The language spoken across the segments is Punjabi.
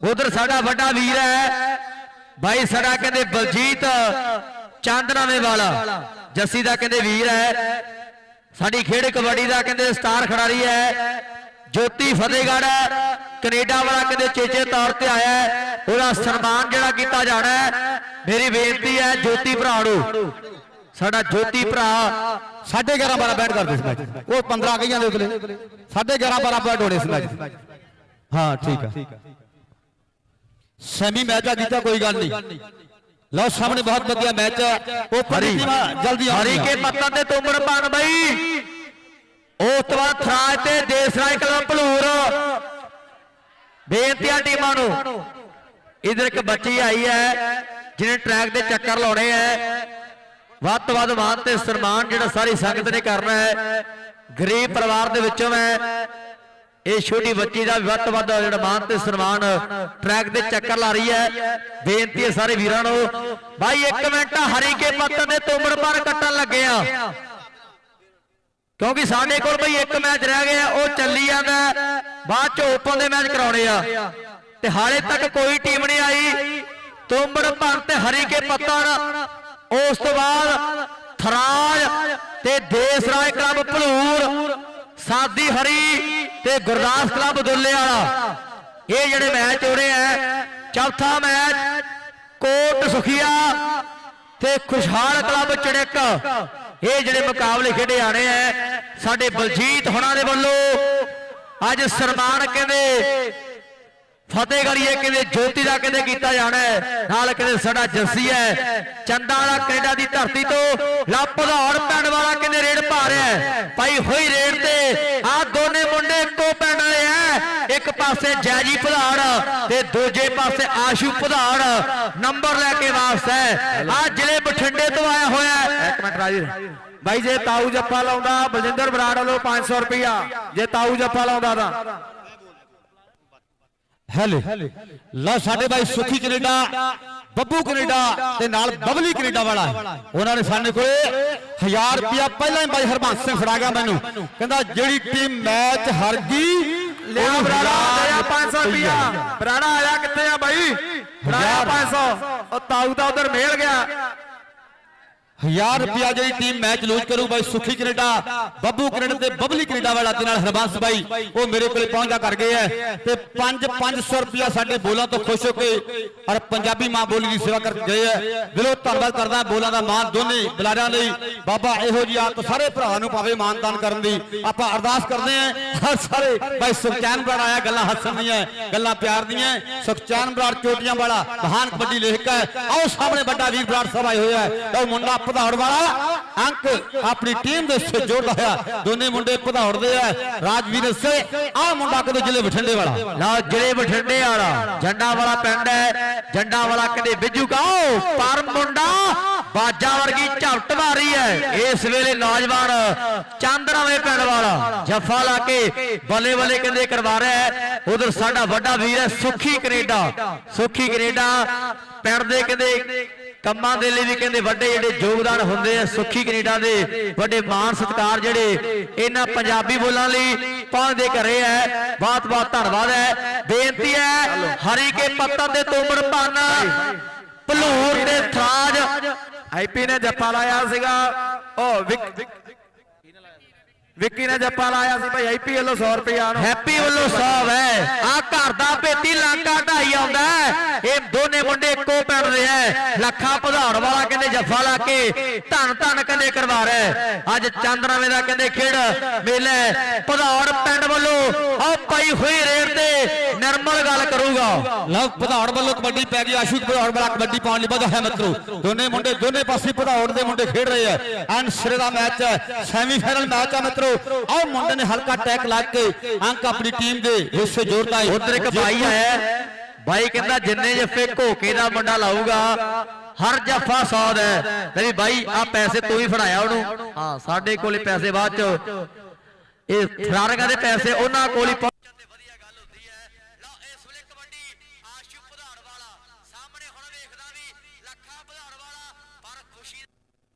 ਉਧਰ ਸਾਡਾ ਵੱਡਾ ਵੀਰ ਹੈ। ਭਾਈ ਸਾਡਾ ਕਹਿੰਦੇ ਬਲਜੀਤ ਚਾਂਦਨਾਵੇਂ ਵਾਲਾ। ਜੱਸੀ ਦਾ ਕਹਿੰਦੇ ਵੀਰ ਹੈ। ਸਾਡੀ ਖੇਡ ਕਬੱਡੀ ਦਾ ਕਹਿੰਦੇ ਸਟਾਰ ਖਿਡਾਰੀ ਹੈ। ਜੋਤੀ ਫਤਿਹਗੜ੍ਹ ਕੈਨੇਡਾ ਵਾਲਾ ਕਹਿੰਦੇ ਚੇਚੇ ਤੌਰ ਤੇ ਆਇਆ ਉਹਦਾ ਸਨਮਾਨ ਜਿਹੜਾ ਕੀਤਾ ਜਾਣਾ ਮੇਰੀ ਬੇਨਤੀ ਹੈ ਜੋਤੀ ਭਰਾ ਨੂੰ। ਸਾਡਾ ਜੋਤੀ ਭਰਾ ਸਾਢੇ 11 12 ਬੈਟ ਕਰਦੇ ਸੀ ਮੈਚ। ਉਹ 15 ਕਈਆਂ ਦੇ ਉਤਲੇ ਸਾਢੇ 11 12 ਬੈਠ ਹੋਣੇ ਸੀ ਮੈਚ। ਹਾਂ, ਠੀਕ ਆ। ਸੈਮੀ ਮੈਚ ਆ ਕੀਤਾ ਕੋਈ ਗੱਲ ਨਹੀਂ। ਲਓ ਸਾਹਮਣੇ ਬਹੁਤ ਵਧੀਆ ਮੈਚ ਹੈ। ਉਹ ਪਰੀ ਜਲਦੀ ਹਰੀ ਕੇ ਪੱਤਾਂ ਤੇ ਤੁੰਬੜ ਪਾਣ ਬਈ। ਉਸ ਤੋਂ ਬਾਅਦ ਥਰਾਜ ਤੇ ਦੇਸਰਾਜ ਕਲਮ ਭਲੂਰ। ਬੇਨਤੀਆਂ ਟੀਮਾਂ ਨੂੰ। ਇਧਰ ਇੱਕ ਬੱਚੀ ਆਈ ਹੈ ਜਿਹਨੇ ਟਰੈਕ ਦੇ ਚੱਕਰ ਲਾਉਣੇ ਐ ਵੱਧ ਤੋਂ ਵੱਧ ਮਾਨ ਤੇ ਸਨਮਾਨ ਜਿਹੜਾ ਸਾਰੀ ਸੰਗਤ ਨੇ ਕਰਨਾ ਹੈ। ਗਰੀਬ ਪਰਿਵਾਰ ਦੇ ਵਿੱਚੋਂ ਮੈਂ ਇਹ ਛੋਟੀ ਬੱਚੀ ਦਾ ਵੱਧ ਤੋਂ ਵੱਧ ਜਿਹੜਾ ਮਾਨ ਤੇ ਸਨਮਾਨ ਟਰੈਕ ਦੇ ਚੱਕਰ ਲਾ ਰਹੀ ਹੈ। ਬੇਨਤੀ ਹੈ ਸਾਰੇ ਵੀਰਾਂ ਨੂੰ। ਭਾਈ ਇੱਕ ਮਿੰਟ, ਹਰੀ ਕੇ ਦੇ ਤੁੰਬੜ ਪਰ ਕੱਟਣ ਲੱਗੇ ਆ। ਕਿਉਂਕਿ ਸਾਡੇ ਕੋਲ ਬਈ ਇੱਕ ਮੈਚ ਰਹਿ ਗਿਆ, ਉਹ ਚੱਲੀ ਜਾਂਦਾ ਬਾਅਦ ਚ ਓਪਨ ਦੇ ਮੈਚ ਕਰਾਉਣੇ ਆ। ਤੇ ਹਾਲੇ ਤੱਕ ਕੋਈ ਟੀਮ ਨਹੀਂ ਆਈ। ਤੁੰਬੜ ਭੰਨ ਤੇ ਹਰੀ ਕੇ ਪੱਤਨ ਉਸ ਤੋਂ ਬਾਅਦ ਥਰਾਜ ਤੇ ਦੇਸ਼ ਰਾਜ ਕਲੱਬ ਭਲੂਰ। ਸਾਦੀ ਹਰੀ ਤੇ ਗੁਰਦਾਸ ਕਲੱਬ ਦੁੱਲੇ ਵਾਲਾ। ਇਹ ਜਿਹੜੇ ਮੈਚ ਹੋ ਰਹੇ ਆ, ਚੌਥਾ ਮੈਚ ਕੋਟ ਸੁਖੀਆ ਤੇ ਖੁਸ਼ਹਾਲ ਕਲੱਬ ਚੜਿਕ। ਇਹ ਜਿਹੜੇ ਮੁਕਾਬਲੇ ਖੇਡੇ ਆਣੇ ਆ, ਸਾਡੇ ਬਲਜੀਤ ਹੁਣਾਂ ਦੇ ਵੱਲੋਂ ਅੱਜ ਸਨਮਾਨ ਕਹਿੰਦੇ ਫਤਿਹਗੜੀਏ ਕਹਿੰਦੇ ਜੋਤੀ ਦਾ ਕਹਿੰਦੇ ਕੀਤਾ ਜਾਣਾ ਹੈ ਨਾਲ ਕਹਿੰਦੇ ਸਾਡਾ ਜੱਸੀ ਹੈ। ਚੰਦਾ ਵਾਲਾ ਕੈਨੇਡਾ ਦੀ ਧਰਤੀ ਤੋਂ ਲੱਪਧੌੜ ਪਿੰਡ ਵਾਲਾ ਕਹਿੰਦੇ ਰੇਡ ਪਾ ਰਿਹਾ ਹੈ। ਭਾਈ ਹੋਈ ਰੇਡ ਤੇ ਆਹ ਦੋਨੇ ਮੁੰਡੇ ਇੱਕੋ ਪਿੰਡ ਵਾਲੇ ਆ। ਇੱਕ ਪਾਸੇ ਜੈਜੀ ਭਧਾੜ ਤੇ ਦੂਜੇ ਪਾਸੇ ਆਸ਼ੂ ਭਧਾੜ ਨੰਬਰ ਲੈ ਕੇ ਵਾਪਸ ਹੈ। ਆਹ ਜ਼ਿਲ੍ਹੇ ਬਠਿੰਡੇ ਤੋਂ ਆਇਆ ਹੋਇਆ ਹੈ। ਇੱਕ ਮਿੰਟ ਰਾਜੀ ਬਾਈ ਜੇ ਤਾਊ ਜੱਫਾ ਲਾਉਂਦਾ ਬਲਜਿੰਦਰ ਬਰਾੜ ਵੱਲੋਂ 500 ਰੁਪਇਆ ਜੇ ਤਾਊ ਜੱਫਾ ਲਾਉਂਦਾ ਤਾਂ ਹੈਲੇ। ਲਓ ਸਾਡੇ ਭਾਈ ਸੁਖੀ ਕੈਨੇਡਾ ਬੱਬੂ ਕੈਨੇਡਾ ਤੇ ਨਾਲ ਬਬਲੀ ਕੈਨੇਡਾ ਵਾਲਾ ਉਹਨਾਂ ਨੇ ਸਾਡੇ ਕੋਲੇ 1000 ਰੁਪਇਆ ਪਹਿਲਾਂ ਹੀ ਬਾਈ ਹਰਬੰਸ ਸਿੰਘ ਫੜਾ ਗਿਆ ਮੈਨੂੰ। ਕਹਿੰਦਾ ਜਿਹੜੀ ਟੀਮ ਮੈਚ ਹਾਰ ਗਈ ਲਿਆ ਬਰਾੜਾ ਲਿਆ 500 ਰੁਪਇਆ ਬਰਾੜਾ ਆਇਆ ਕਿੱਥੇ ਆ ਬਾਈ? ਬਰਾੜਾ 500 ਉਹ ਤਾਊ ਦਾ ਉਧਰ ਮੇਲ ਗਿਆ। 1000 ਰੁਪਿਆ ਜਿਹੜੀ ਟੀਮ ਮੈਚ ਲੂਜ਼ ਕਰੂ ਬਾਈ ਸੁਖੀ ਕੈਨੇਡਾ, ਬੱਬੂ ਕੈਨੇਡਾ ਤੇ ਬਬਲੀ ਕੈਨੇਡਾ ਵਾਲਾ ਤੇ ਨਾਲ ਹਰਬੰਸ ਬਾਈ, ਉਹ ਮੇਰੇ ਕੋਲੇ ਪਹੁੰਚਦਾ ਕਰ ਗਏ ਐ। ਤੇ 5 500 ਰੁਪਿਆ ਸਾਡੇ ਬੋਲਾਂ ਤੋਂ ਖੁਸ਼ ਹੋ ਕੇ ਔਰ ਪੰਜਾਬੀ ਮਾਂ ਬੋਲੀ ਦੀ ਸੇਵਾ ਕਰ ਗਏ ਐ। ਦਿਲੋਂ ਧੰਨਵਾਦ ਕਰਦਾ ਬੋਲਾਂ ਦਾ ਮਾਨ ਦੋਨੇ ਬੁਲਾਰਿਆਂ ਲਈ। ਬਾਬਾ ਇਹੋ ਜੀ ਆਪ ਸਾਰੇ ਭਰਾਵਾਂ ਨੂੰ ਪਾਵੇ ਮਾਨਦਾਨ ਕਰਨ ਦੀ ਆਪਾਂ ਅਰਦਾਸ ਕਰਦੇ ਆਂ ਹਰ ਸਾਰੇ ਬਾਈ ਸੁਖਚੈਨ ਬਰਾੜ ਆਇਆ, ਗੱਲਾਂ ਹੱਸਣ ਦੀਆਂ, ਗੱਲਾਂ ਪਿਆਰ ਦੀਆਂ। ਸੁਖਚੈਨ ਬਰਾੜ ਚੋਟੀਆਂ ਵਾਲਾ ਮਹਾਨ ਕਬੱਡੀ ਲੇਖਕ ਹੈ ਆਓ ਸਾਹਮਣੇ ਵੱਡਾ ਵੀਰ ਬਰਾੜ ਸਾਹਿਬ ਆਏ ਹੋਏ ਹੈ ਉਹ ਮੁੰਡਾ ਪਧੌੜ ਵਾਲਾ ਅੰਕ ਆਪਣੀ ਟੀਮ ਦੇ ਸੇ ਜੋੜਦਾ ਹੋਇਆ। ਦੋਨੇ ਮੁੰਡੇ ਪਧੌੜ ਦੇ ਆ। ਰਾਜਵੀਰ ਸੇ ਆਹ ਮੁੰਡਾ ਕਦੇ ਜ਼ਿਲ੍ਹੇ ਬਠਿੰਡੇ ਵਾਲਾ। ਲਓ ਜਿਹੜੇ ਬਠਿੰਡੇ ਵਾਲਾ। ਜੰਡਾ ਵਾਲਾ ਪਿੰਡ ਹੈ। ਜੰਡਾ ਵਾਲਾ ਬਿੱਜੂ ਕਾਓ ਪਰ ਮੁੰਡਾ ਬਾਜਾ ਵਰਗੀ ਝਪਟ ਮਾਰੀ ਹੈ। ਇਸ ਵੇਲੇ ਨੌਜਵਾਨ ਚਾਂਦਰਾਵੇਂ ਪਿੰਡ ਵਾਲਾ। ਜੱਫਾ ਲਾ ਕੇ ਬੱਲੇ ਬੱਲੇ ਕਹਿੰਦੇ ਕਰਵਾ ਰਿਹਾ ਹੈ। ਉਧਰ ਸਾਡਾ ਵੱਡਾ ਵੀਰ ਹੈ ਸੁਖੀ ਕੈਨੇਡਾ। ਸੁਖੀ ਕੈਨੇਡਾ ਪਿੰਡ ਦੇ ਕਹਿੰਦੇ ਕੰਮਾਂ ਦੇ ਲਈ ਵੀ ਕਹਿੰਦੇ ਵੱਡੇ ਜਿਹੜੇ ਯੋਗਦਾਨ ਹੁੰਦੇ ਆ, ਸੁਖੀ ਕੈਨੇਡਾ ਦੇ ਵੱਡੇ ਮਾਣ ਸਤਿਕਾਰ ਜਿਹੜੇ ਇਹਨਾਂ ਪੰਜਾਬੀ ਬੋਲਾਂ ਲਈ ਪਹੁੰਚਦੇ ਘਰੇ ਹੈ ਬਹੁਤ ਬਹੁਤ ਧੰਨਵਾਦ ਹੈ। ਬੇਨਤੀ ਹੈ ਹਰੀ ਕੇ ਪੱਤਨ ਦੇ ਤੋਮੜ ਭੰਨ, ਭਲੂਰ ਤੇ ਥਰਾਜ। ਆਈਪੀ ਨੇ ਜੱਫਾ ਲਾਇਆ ਸੀਗਾ। ਉਹ ਵਿੱਕੀ ਨੇ ਜੱਪਾ ਲਾਇਆ ਸੀ ਭਾਈ, ਆਈਪੀ ਵੱਲੋਂ 100 ਰੁਪਇਆ ਨੂੰ ਹੈਪੀ ਵੱਲੋਂ ਸਾਹਿਬ ਹੈ ਆ ਘਰ ਦਾ ਭੇਤੀ ਲਾਂਕਾ ਢਾਈ ਆਉਂਦਾ ਇਹ ਦੋਨੇ ਮੁੰਡੇ ਇੱਕੋ ਪਿੰਡ ਰਿਹਾ ਲੱਖਾਂ ਲੱਖਾ ਵਾਲਾ ਕਹਿੰਦੇ ਜੱਫਾ ਲਾ ਕੇ ਧਨ ਧਨ ਕਹਿੰਦੇ ਕਰਵਾ ਰਿਹਾ ਅੱਜ ਚੰਦਰਾਵੇਂ ਦਾ ਕਹਿੰਦੇ ਖੇਡ ਮੇਲਾ ਹੈ। ਪਿੰਡ ਵੱਲੋਂ ਆ ਪਈ ਹੋਈ ਰੇਡ ਕਰੂਗਾ। ਲਓ ਪਧੌੜ ਵੱਲੋਂ ਕਬੱਡੀ ਪੈ ਗਈ ਆਸ਼ੂ ਪਧੌੜ ਵਾਲਾ ਕਬੱਡੀ ਪਾਉਣ ਲਈ ਵਧਾ ਹੈ ਮਿੱਤਰੋ। ਦੋਨੇ ਮੁੰਡੇ ਦੋਨੇ ਪਾਸੇ ਪਧੌੜ ਦੇ ਮੁੰਡੇ ਖੇਡ ਰਹੇ ਆ। ਐਨ ਸਿਰੇ ਦਾ ਮੈਚ ਹੈ ਸੈਮੀ ਫਾਈਨਲ ਮੈਚ ਆ ਮਿੱਤਰੋ। ਆਹ ਮੁੰਡੇ ਨੇ ਹਲਕਾ ਟੈਕ ਲਾ ਕੇ ਅੰਕ ਆਪਣੀ ਟੀਮ ਦੇ ਹਿੱਸੇ ਜੋੜਦਾ ਹੈ ਉਧਰ ਇੱਕ ਭਾਈ ਆਇਆ ਹੈ। ਬਾਈ ਕਹਿੰਦਾ ਜਿੰਨੇ ਜੱਫੇ ਘੋਕੇ ਦਾ ਮੁੰਡਾ ਲਾਊਗਾ ਹਰ ਜੱਫਾ 100 ਦਾ ਹੈ। ਵੀ ਬਾਈ ਆ ਪੈਸੇ ਤੂੰ ਹੀ ਫੜਾਇਆ ਉਹਨੂੰ। ਹਾਂ ਸਾਡੇ ਕੋਲੇ ਪੈਸੇ ਬਾਅਦ ਚ। ਇਹ ਫਰਾਰਗਾ ਦੇ ਪੈਸੇ ਉਹਨਾਂ ਕੋਲ ਹੀ ਪਹੁੰਚਣ ਤੇ ਵਧੀਆ ਗੱਲ ਹੁੰਦੀ ਹੈ ਲਓ ਇਸ ਵੇਲੇ ਕਬੱਡੀ ਆਸ਼ੂ ਪਧਾੜ ਵਾਲਾ ਸਾਹਮਣੇ ਹੁਣ ਵੇਖਦਾ ਵੀ ਲੱਖਾ ਪਧਾੜ ਵਾਲਾ ਪਰ ਖੁਸ਼ੀ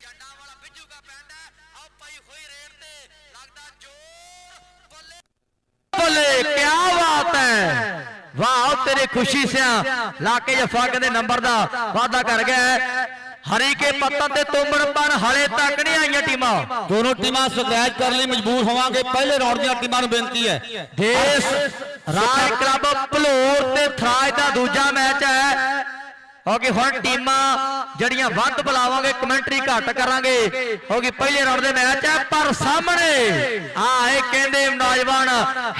ਜੰਡਾ ਵਾਲਾ ਬਿੱਜੂ ਦਾ ਪਿੰਡ ਹੈ। ਆਓ ਪਈ ਹੋਈ ਰੇਡ ਤੇ ਲੱਗਦਾ ਜ਼ੋਰ ਬੱਲੇ। ਬੱਲੇ ਕੀ ਬਾਤ ਹੈ। ਵਾਹ ਤੇਰੀ ਖੁਸ਼ੀ ਸਿਆ। ਲਾ ਕੇ ਜਫਾ ਕਹਿੰਦੇ ਨੰਬਰ ਦਾ ਵਾਅਦਾ ਕਰ ਗਿਆ ਹੈ। ਹਰੀ ਕੇ ਪੱਤਨ ਤੇ ਤੁੰਬੜਪਨ ਹਲੇ ਤੱਕ ਨਹੀਂ ਆਈਆਂ ਟੀਮਾਂ। ਦੋਨੋਂ ਟੀਮਾਂ ਸਕ੍ਰੈਚ ਕਰਨ ਲਈ ਮਜਬੂਰ ਹੋਵਾਂਗੇ। ਪਹਿਲੇ ਰਾਉਂਡ ਦੀਆਂ ਟੀਮਾਂ ਨੂੰ ਬੇਨਤੀ ਹੈ। ਦੇਸ਼ ਰਾਜ ਕਲੱਬ ਭਲੂਰ ਤੇ ਥਰਾਜ ਦਾ ਦੂਜਾ ਮੈਚ ਹੈ। ਕਿਉਂਕਿ ਹੁਣ ਟੀਮਾਂ ਜਿਹੜੀਆਂ ਵੱਧ ਬੁਲਾਵਾਂਗੇ ਕਮੈਂਟਰੀ ਘੱਟ ਕਰਾਂਗੇ। ਕਿਉਂਕਿ ਪਹਿਲੇ ਰਾਉਂਡ ਦੇ ਮੈਚ ਹੈ ਪਰ ਸਾਹਮਣੇ ਆ ਇਹ ਕਹਿੰਦੇ ਨੌਜਵਾਨ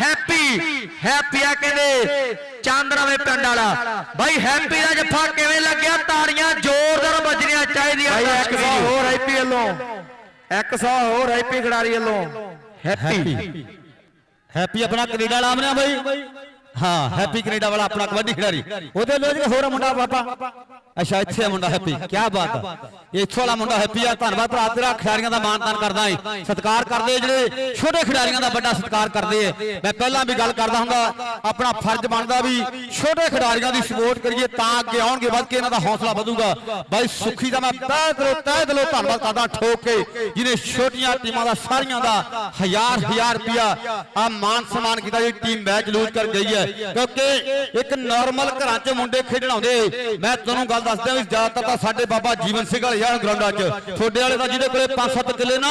ਹੈਪੀ ਹੈਪੀ ਆ ਕਹਿੰਦੇ ਚਾਂਦਰਾਵੇ ਪਿੰਡ ਵਾਲਾ। ਬਾਈ ਹੈਪੀ ਦਾ ਜੱਫਾ ਕਿਵੇਂ ਲੱਗਿਆ? ਤਾੜੀਆਂ ਜ਼ੋਰਦਾਰ ਵੱਜਣੀਆਂ ਚਾਹੀਦੀਆਂ ਦਰਸ਼ਕ 100 ਵੀਰੋ। ਹੋਰ ਆਈਪੀ ਵੱਲੋਂ। 100 ਹੋਰ ਆਈਪੀ ਖਿਡਾਰੀ ਵੱਲੋਂ। ਹੈਪੀ। ਹੈਪੀ ਆਪਣਾ ਕੈਨੇਡਾ ਵਾਲਾ ਆਮਨਿਆ ਬਾਈ। ਹਾਂ ਹੈਪੀ ਕੈਨੇਡਾ ਵਾਲਾ ਆਪਣਾ ਕਬੱਡੀ ਖਿਡਾਰੀ। ਉਹਦੇ ਲੋਜ ਹੋਰ ਮੁੰਡਾ ਬਾਬਾ। ਅੱਛਾ ਇੱਥੇ ਮੁੰਡਾ ਹੈਪੀ ਕੀ ਬਾਤ ਆ। ਇਹ ਇੱਥੋਂ ਵਾਲਾ ਮੁੰਡਾ ਹੈਪੀ ਆ। ਧੰਨਵਾਦ ਭਰਾ ਤੇਰਾ ਖਿਡਾਰੀਆਂ ਦਾ ਮਾਨਤਾਨ ਕਰਦਾ ਏ। ਸਤਿਕਾਰ ਕਰਦੇ ਜਿਹੜੇ ਛੋਟੇ ਖਿਡਾਰੀਆਂ ਦਾ ਵੱਡਾ ਸਤਿਕਾਰ ਕਰਦੇ ਏ। ਮੈਂ ਪਹਿਲਾਂ ਵੀ ਗੱਲ ਕਰਦਾ ਹੁੰਦਾ ਆਪਣਾ ਫਰਜ਼ ਬਣਦਾ ਵੀ ਛੋਟੇ ਖਿਡਾਰੀਆਂ ਦੀ ਸਪੋਰਟ ਕਰੀਏ ਤਾਂ ਅੱਗੇ ਆਉਣਗੇ ਵੱਧ ਕੇ ਇਹਨਾਂ ਦਾ ਹੌਸਲਾ ਵਧੂਗਾ। ਬਾਈ ਸੁਖੀ ਦਾ ਮੈਂ ਤਹਿ ਦਿਲੋਂ ਤਹਿ ਦਿਲੋਂ ਧੰਨਵਾਦ ਕਰਦਾ ਠੋਕ ਕੇ ਜਿਹਨੇ ਛੋਟੀਆਂ ਟੀਮਾਂ ਦਾ ਸਾਰੀਆਂ ਦਾ ਹਜ਼ਾਰ ਹਜ਼ਾਰ ਰੁਪਿਆ ਆ ਮਾਨ ਸਨਮਾਨ ਕੀਤਾ ਜੀ ਟੀਮ ਮੈਚ ਲੂਜ਼ ਕਰ ਗਈ ਹੈ। ਕਿਉਂਕਿ ਇੱਕ ਨਾਰਮਲ ਘਰਾਂ 'ਚ ਮੁੰਡੇ ਖੇਡਣ ਆਉਂਦੇ ਮੈਂ ਤੁਹਾਨੂੰ ਗੱਲ ਦੱਸਦਾ ਵੀ ਜ਼ਿਆਦਾਤਰ ਤਾਂ ਸਾਡੇ ਬਾਬਾ ਜੀਵਨ ਸਿੰਘ ਵਾਲੇ ਯਾਰ ਗਰਾਊਂਡਾਂ 'ਚ। ਛੋਡੇ ਵਾਲੇ ਦਾ ਜਿਹਦੇ ਕੋਲੇ 5-7 ਕਿੱਲੇ ਨਾ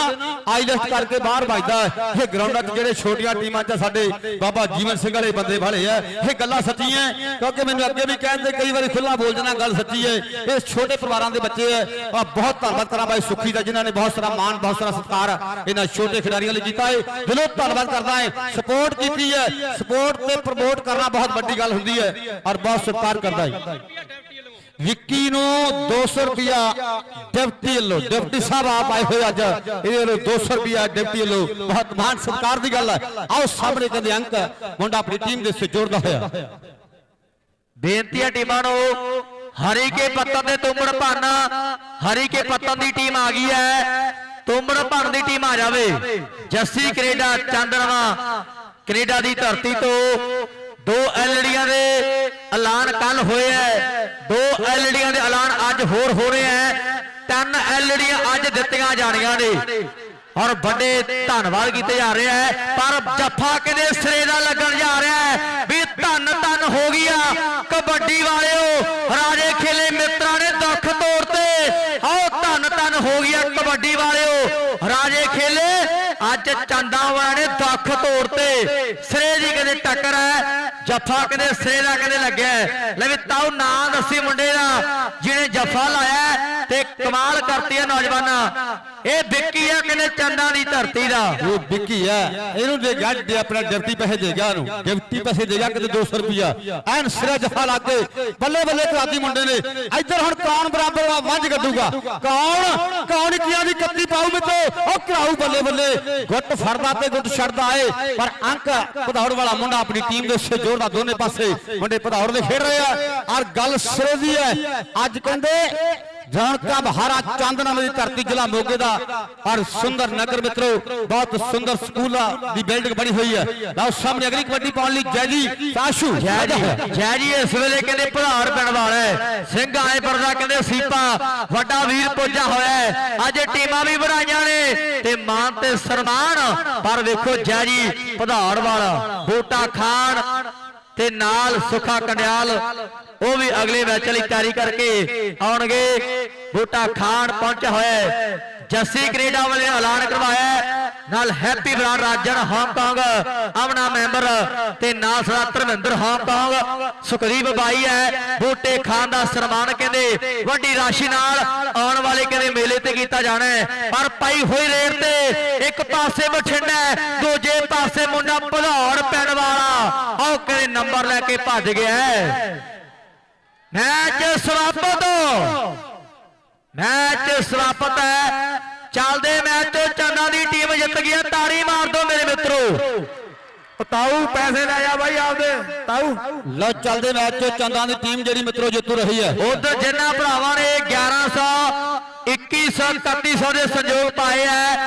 ਆਈਲੈਸਟ ਕਰਕੇ ਬਾਹਰ ਵੱਜਦਾ ਇਹ ਗਰਾਊਂਡਾਂ 'ਚ ਜਿਹੜੇ ਛੋਟੀਆਂ ਟੀਮਾਂ 'ਚ ਸਾਡੇ ਬਾਬਾ ਜੀਵਨ ਸਿੰਘ ਵਾਲੇ ਬੰਦੇ ਵਾਲੇ ਆ। ਇਹ ਗੱਲਾਂ ਸੱਚੀਆਂ ਕਿਉਂਕਿ ਮੈਨੂੰ ਅੱਗੇ ਵੀ ਕਹਿੰਦੇ ਕਈ ਵਾਰੀ ਖੁੱਲਾ ਬੋਲ ਜਾਣਾ ਗੱਲ ਸੱਚੀ ਹੈ ਇਹ ਛੋਟੇ ਪਰਿਵਾਰਾਂ ਦੇ ਬੱਚੇ ਹੈ ਆ ਬਹੁਤ ਧੰਨਵਾਦ ਕਰਾਂ ਬਾਈ ਸੁਖੀ ਦਾ, ਜਿਨ੍ਹਾਂ ਨੇ ਬਹੁਤ ਸਾਰਾ ਮਾਣ, ਬਹੁਤ ਸਾਰਾ ਸਤਿਕਾਰ ਇਹਨਾਂ ਛੋਟੇ ਖਿਡਾਰੀਆਂ ਲਈ ਕੀਤਾ ਹੈ ਦਿਲੋਂ ਧੰਨਵਾਦ ਕਰਦਾ ਹੈ ਸਪੋਰਟ ਕੀਤੀ ਹੈ ਸਪੋਰਟ ਤੇ ਪ੍ਰਮੋਟ ਕਰਨਾ ਬਹੁਤ ਵੱਡੀ ਗੱਲ ਹੁੰਦੀ ਹੈ ਔਰ ਬਹੁਤ ਸਤਿਕਾਰ ਕਰਦਾ ਹੈ ਵਿੱਕੀ ਨੂੰ 200 ਰੁਪਿਆ ਡਿਪਟੀ ਵੱਲੋਂ, ਡਿਪਟੀ ਸਾਹਿਬ ਆਪ ਆਏ ਹੋਏ ਅੱਜ। ਇਹਦੇ ਵੱਲੋਂ 200 ਰੁਪਿਆ ਡਿਪਟੀ ਵੱਲੋਂ। ਬਹੁਤ ਮਾਣ ਸਤਿਕਾਰ ਦੀ ਗੱਲ ਹੈ। ਆਓ ਸਾਹਮਣੇ ਕਹਿੰਦੇ ਅੰਕ, ਮੁੰਡਾ ਆਪਣੀ ਟੀਮ ਦੇ ਸੇ ਜੋੜਦਾ ਹੋਇਆ। ਬੇਨਤੀ ਹੈ ਟੀਮਾਂ ਨੂੰ ਹਰੀ ਕੇ ਪੱਤਨ ਤੇ ਤੁੰਬੜ ਭੰਨ ਹਰੀ ਕੇ ਪੱਤਨ ਦੀ ਟੀਮ ਆ ਗਈ ਹੈ। ਤੁੰਬੜ ਭੰਨ ਦੀ ਟੀਮ ਆ ਜਾਵੇ। ਜੱਸੀ ਕੈਨੇਡਾ ਚੰਦਰਵਾ ਕੈਨੇਡਾ ਦੀ ਧਰਤੀ ਤੋਂ ਐਲਾਨ ਕੱਲ ਹੋਏ ਹੈ। ਦੋ ਐਲਡੀਆਂ ਦੇ ਐਲਾਨ ਅੱਜ ਹੋਰ ਹੋ ਰਹੇ ਹੈ। ਤਿੰਨ ਐਲਡੀਆਂ ਅੱਜ ਦਿੱਤੀਆਂ ਜਾਣੀਆਂ ਨੇ। ਔਰ ਵੱਡੇ ਧੰਨਵਾਦ ਕੀਤੇ ਜਾ ਰਹੇ ਹੈ। ਪਰ ਜੱਫਾ ਕਿਤੇ ਸਿਰੇ ਦਾ ਲੱਗਣ ਜਾ ਰਿਹਾ ਹੈ? ਵੀ ਧੰਨ ਧੰਨ ਹੋ ਗਿਆ ਕਬੱਡੀ ਵਾਲਿਓ ਰਾਜੇ ਖੇਲੇ ਮਿੱਤਰਾਂ ਨੇ ਦੁੱਖ ਤੋੜਤੇ ਆਓ ਧੰਨ ਧੰਨ ਹੋ ਗਿਆ ਕਬੱਡੀ ਵਾਲਿਓ ਰਾਜੇ ਖੇਲੇ ਅੱਜ ਚੰਦਾ ਵਾਲਿਆਂ ਨੇ ਦੁੱਖ ਤੋੜਤੇ ਸਿਰੇ ਦੀ ਕਿਤੇ ਟੱਕਰ ਹੈ, ਜੱਫਾ ਕਿਤੇ ਸਿਰੇ ਦਾ ਕਿਤੇ ਲੱਗਿਆ ਹੈ। ਲੈ ਵੀ ਤਾਉ ਨਾਂ ਦੱਸੀ ਮੁੰਡੇ ਦਾ, ਜਿਹਨੇ ਜੱਫਾ ਲਾਇਆ ਤੇ ਕਮਾਲ ਕਰਤੀ ਹੈ ਨੌਜਵਾਨਾਂ। ਇਹ ਵਿੱਕੀ ਆ ਕਿਨੇ ਚੰਦਾਂ ਦੀ ਧਰਤੀ ਦਾ। ਇਹ ਵਿੱਕੀ ਆ। ਇਹਨੂੰ ਦੇ ਗਿਆ ਦੇ, ਆਪਣਾ ਡਿਪਟੀ ਪੈਸੇ ਦੇ ਇਹਨੂੰ ਡਿਪਟੀ ਪੈਸੇ ਦੇ ਕਿਤੇ 200 ਰੁਪਿਆ ਐਨ ਸਿਰਾ ਜਫਾ ਲਾ ਬੱਲੇ ਬੱਲੇ ਕਰਾਤੀ ਮੁੰਡੇ ਨੇ। ਇੱਧਰ ਹੁਣ ਕੌਣ ਬਰਾਬਰ ਵਾ ਵੰਜ ਗੱਡੂਗਾ ਕੌਣ? ਕੌਣ ਕੀਆਂ ਦੀ ਕੱਤੀ ਪਾਉ ਮਿੱਤੋ ਉਹ ਕਰਾਉ ਬੱਲੇ ਬੱਲੇ। ਗੁੱਟ ਫੜਦਾ ਤੇ ਗੁੱਟ ਛੱਡਦਾ ਏ। ਪਰ ਅੰਕ ਪਧੌੜ ਵਾਲਾ ਮੁੰਡਾ ਆਪਣੀ ਟੀਮ ਦੇ ਸੇ ਜੋੜਦਾ ਦੋਨੇ ਪਾਸੇ ਮੁੰਡੇ ਪਧੌੜ ਦੇ ਖੇਡ ਰਹੇ ਆ। ਔਰ ਗੱਲ ਸਿਰੇ ਦੀ ਹੈ। ਅੱਜ ਕਹਿੰਦੇ ਰੌਣਕਾਂ ਬਹਾਰਾ ਚਾਂਦਨਾ ਦੀ ਧਰਤੀ ਜ਼ਿਲ੍ਹਾ ਮੋਗੇ ਦਾ ਔਰ ਸੁੰਦਰ ਨਗਰ ਮਿੱਤਰੋ ਬਹੁਤ ਸੁੰਦਰ ਸਕੂਲ ਦੀ ਬਿਲਡਿੰਗ ਬਣੀ ਹੋਈ ਹੈ ਲਓ ਸਾਹਮਣੇ ਅਗਲੀ ਕਬੱਡੀ ਪਾਉਣ ਲਈ ਜੈ ਜੀ ਸਾਸ਼ੂ ਜੈ ਜੀ ਜੈ ਜੀ ਇਸ ਵੇਲੇ ਕਹਿੰਦੇ ਭਲਾੜ ਪਿੰਡ ਵਾਲਾ। ਸਿੰਘ ਆਏ ਪਰਦਾ ਕਹਿੰਦੇ ਸੀਪਾ ਵੱਡਾ ਵੀਰ ਪੁੱਜਾ ਹੋਇਆ। ਅੱਜ ਟੀਮਾਂ ਵੀ ਬਣਾਈਆਂ ਨੇ ਤੇ ਮਾਨ ਤੇ ਸਨਮਾਨ ਪਰ ਵੇਖੋ ਜੈ ਜੀ ਭਧਾੜ ਵਾਲਾ ਬੂਟਾ ਖਾਨ ਤੇ ਨਾਲ ਸੁਖਾ ਕੰਡਿਆਲ, ਉਹ ਵੀ ਅਗਲੇ ਮੈਚ ਲਈ ਤਿਆਰੀ ਕਰਕੇ ਆਉਣਗੇ। ਬੂਟਾ ਖਾਨ ਪਹੁੰਚਿਆ ਹੋਇਆ ਜੱਸੀ ਕੈਨੇਡਾ ਵਾਲੇ ਐਲਾਨ ਕਰਵਾਇਆ ਨਾਲ ਹੈਪੀ ਬਰਾਨ ਰਾਜਨ ਹਾਂਗਕਾਂਗ, ਅਮਨਾ ਮੈਂਬਰ ਤੇ ਨਾਲ ਸਦਾ ਧਰਮਿੰਦਰ ਹਾਂਗਕਾਂਗ। ਸੁਖਦੀਪ ਬਾਈ ਹੈ, ਬੂਟੇ ਖਾਨ ਦਾ ਸਨਮਾਨ ਕਹਿੰਦੇ, ਵੱਡੀ ਰਾਸ਼ੀ ਨਾਲ ਆਉਣ ਵਾਲੇ ਕਹਿੰਦੇ ਮੇਲੇ ਤੇ ਕੀਤਾ ਜਾਣਾ ਪਰ ਪਾਈ ਹੋਈ ਰੇਟ ਤੇ ਇੱਕ ਪਾਸੇ ਬਠਿੰਡਾ ਦੂਜੇ ਪਾਸੇ ਮੁੰਡਾ ਭਲੌੜ ਪੈਣ ਵਾਲਾ। ਉਹ ਕਹਿੰਦੇ ਨੰਬਰ ਲੈ ਕੇ ਭੱਜ ਗਿਆ ਹੈ। ਮੈਚ ਸਮਾਪਤ। ਮੈਚ ਸਮਾਪਤ ਹੈ। ਚੱਲਦੇ ਮੈਚ ਤੋਂ ਚੰਨਾ ਦੀ ਟੀਮ ਜਿੱਤ ਗਈ ਹੈ। ਤਾੜੀ ਮਾਰ ਦਿਓ ਮੇਰੇ ਮਿੱਤਰੋ। ਤਾਊ ਪੈਸੇ ਲੈ ਜਾ ਬਾਈ ਆਪਦੇ। ਤਾਊ। ਲਓ ਚੱਲਦੇ ਮੈਚ ਚ ਚੰਦਾਂ ਦੀ ਟੀਮ ਜਿਹੜੀ ਮਿੱਤਰੋ ਜਿੱਤੂ ਰਹੀ ਹੈ। ਉਧਰ ਜਿੰਨਾ ਭਰਾਵਾਂ ਨੇ 1100 2100 3100 ਦੇ ਸੰਯੋਗ ਪਾਏ ਹੈ।